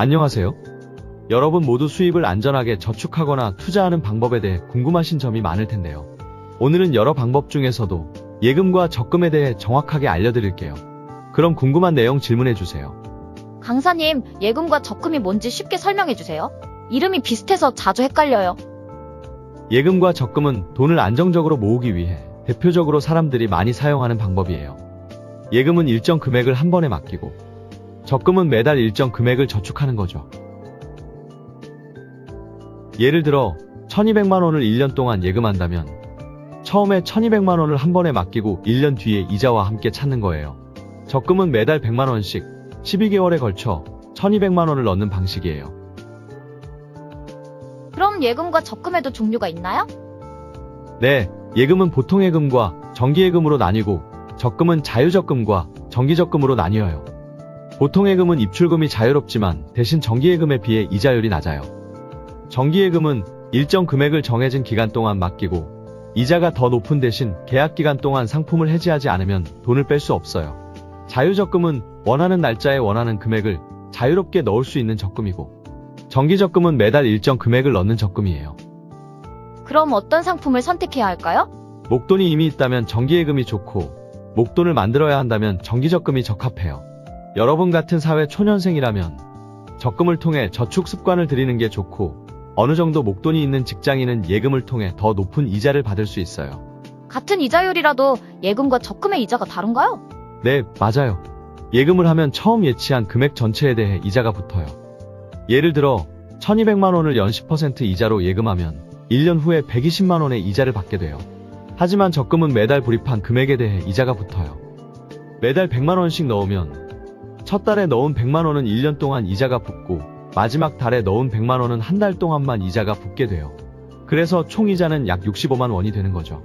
안녕하세요. 여러분 모두 수입을 안전하게 저축하거나 투자하는 방법에 대해 궁금하신 점이 많을 텐데요. 오늘은 여러 방법 중에서도 예금과 적금에 대해 정확하게 알려드릴게요. 그럼 궁금한 내용 질문해 주세요. 강사님, 예금과 적금이 뭔지 쉽게 설명해 주세요. 이름이 비슷해서 자주 헷갈려요. 예금과 적금은 돈을 안정적으로 모으기 위해 대표적으로 사람들이 많이 사용하는 방법이에요. 예금은 일정 금액을 한 번에 맡기고 적금은 매달 일정 금액을 저축하는 거죠. 예를 들어 1200만 원을 1년 동안 예금한다면 처음에 1200만 원을 한 번에 맡기고 1년 뒤에 이자와 함께 찾는 거예요. 적금은 매달 100만 원씩 12개월에 걸쳐 1200만 원을 넣는 방식이에요. 그럼 예금과 적금에도 종류가 있나요? 네, 예금은 보통 예금과 정기예금으로 나뉘고 적금은 자유적금과 정기적금으로 나뉘어요. 보통 예금은 입출금이 자유롭지만 대신 정기예금에 비해 이자율이 낮아요. 정기예금은 일정 금액을 정해진 기간 동안 맡기고 이자가 더 높은 대신 계약 기간 동안 상품을 해지하지 않으면 돈을 뺄 수 없어요. 자유적금은 원하는 날짜에 원하는 금액을 자유롭게 넣을 수 있는 적금이고 정기적금은 매달 일정 금액을 넣는 적금이에요. 그럼 어떤 상품을 선택해야 할까요? 목돈이 이미 있다면 정기예금이 좋고 목돈을 만들어야 한다면 정기적금이 적합해요. 여러분 같은 사회 초년생이라면 적금을 통해 저축 습관을 들이는 게 좋고 어느 정도 목돈이 있는 직장인은 예금을 통해 더 높은 이자를 받을 수 있어요. 같은 이자율이라도 예금과 적금의 이자가 다른가요? 네, 맞아요. 예금을 하면 처음 예치한 금액 전체에 대해 이자가 붙어요. 예를 들어 1200만 원을 연 10% 이자로 예금하면 1년 후에 120만 원의 이자를 받게 돼요. 하지만 적금은 매달 불입한 금액에 대해 이자가 붙어요. 매달 100만 원씩 넣으면 첫 달에 넣은 100만 원은 1년 동안 이자가 붙고 마지막 달에 넣은 100만 원은 한 달 동안만 이자가 붙게 돼요. 그래서 총 이자는 약 65만 원이 되는 거죠.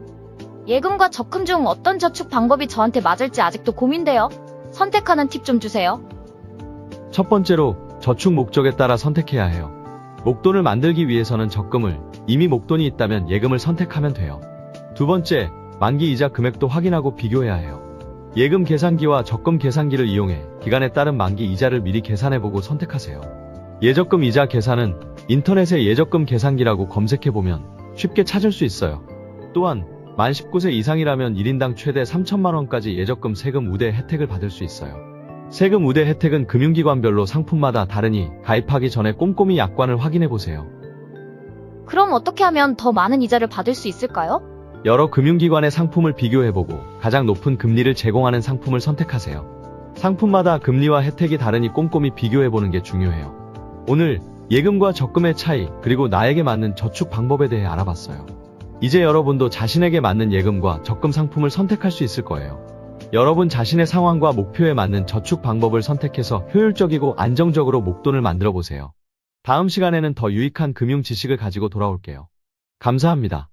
예금과 적금 중 어떤 저축 방법이 저한테 맞을지 아직도 고민돼요. 선택하는 팁 좀 주세요. 첫 번째로 저축 목적에 따라 선택해야 해요. 목돈을 만들기 위해서는 적금을, 이미 목돈이 있다면 예금을 선택하면 돼요. 두 번째, 만기 이자 금액도 확인하고 비교해야 해요. 예금 계산기와 적금 계산기를 이용해 기간에 따른 만기 이자를 미리 계산해보고 선택하세요. 예적금 이자 계산은 인터넷에 예적금 계산기라고 검색해보면 쉽게 찾을 수 있어요. 또한 만 19세 이상이라면 1인당 최대 3천만원까지 예적금 세금 우대 혜택을 받을 수 있어요. 세금 우대 혜택은 금융기관별로 상품마다 다르니 가입하기 전에 꼼꼼히 약관을 확인해 보세요. 그럼 어떻게 하면 더 많은 이자를 받을 수 있을까요? 여러 금융기관의 상품을 비교해보고 가장 높은 금리를 제공하는 상품을 선택하세요. 상품마다 금리와 혜택이 다르니 꼼꼼히 비교해보는 게 중요해요. 오늘 예금과 적금의 차이 그리고 나에게 맞는 저축 방법에 대해 알아봤어요. 이제 여러분도 자신에게 맞는 예금과 적금 상품을 선택할 수 있을 거예요. 여러분 자신의 상황과 목표에 맞는 저축 방법을 선택해서 효율적이고 안정적으로 목돈을 만들어 보세요. 다음 시간에는 더 유익한 금융 지식을 가지고 돌아올게요. 감사합니다.